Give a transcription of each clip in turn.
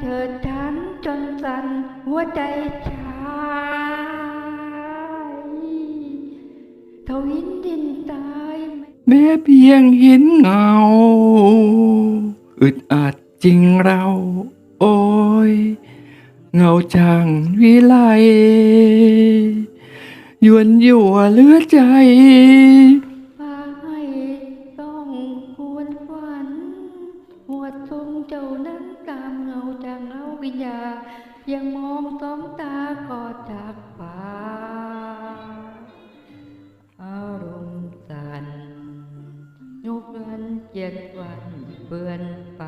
เธอทันจนสันหัวใจชายท่าหินดินตายไม่แม้เพียงเห็นเงา อึดอัดจริงเรา โอ้ย เงาช่างวิไลยวนยั่วเหลือใจ หัวดทรงเจ้านั้นตามเงาจางเอาวิญญา ยังมองสองตาก็จากป่าอารมณ์สันยกเงินเจ็ดวันเปื่อนไป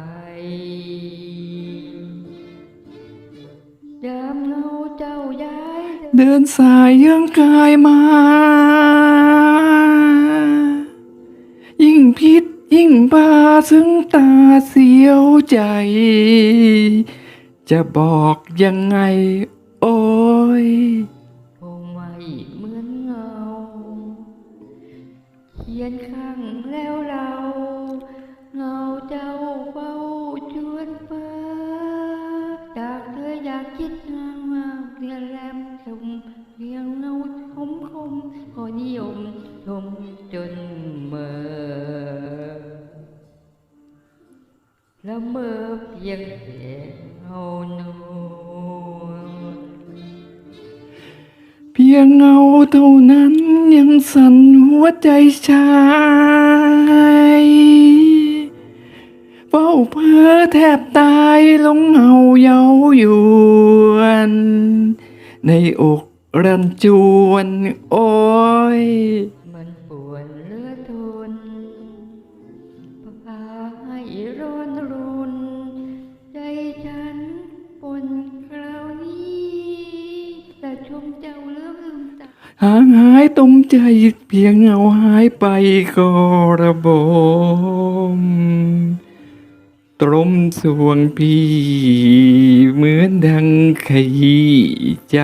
ยามเงาเจ้าย้าย เดินสายยังกายมา ยิ่งพิษ ยิ่งบาซึ่งตาเสียวใจ จะบอกยังไง โอ้ยคงไม่เหมือนเงา เขียนข้างแล้วเรา เงาเจ้าเฝ้าชวนเฟ้อจากเธออยากคิดงามงามเรียนแรมชมเพียงเงาคมคมก็นิยมชมจนเมื่อ แล้วเมื่อเพียงเสียงเงาหนวลเพียงเงาเท่านั้นยังสั่นหัวใจชายเฝ้าเพ้อแทบตายหลงเงาเย้ายวนในอกรันจวนโอ้ยมันปวดเลื หางหายตมใจเพียงเงาหายไปก็ระบม ตรมสวงพี่ เหมือนดังขยี้ใจ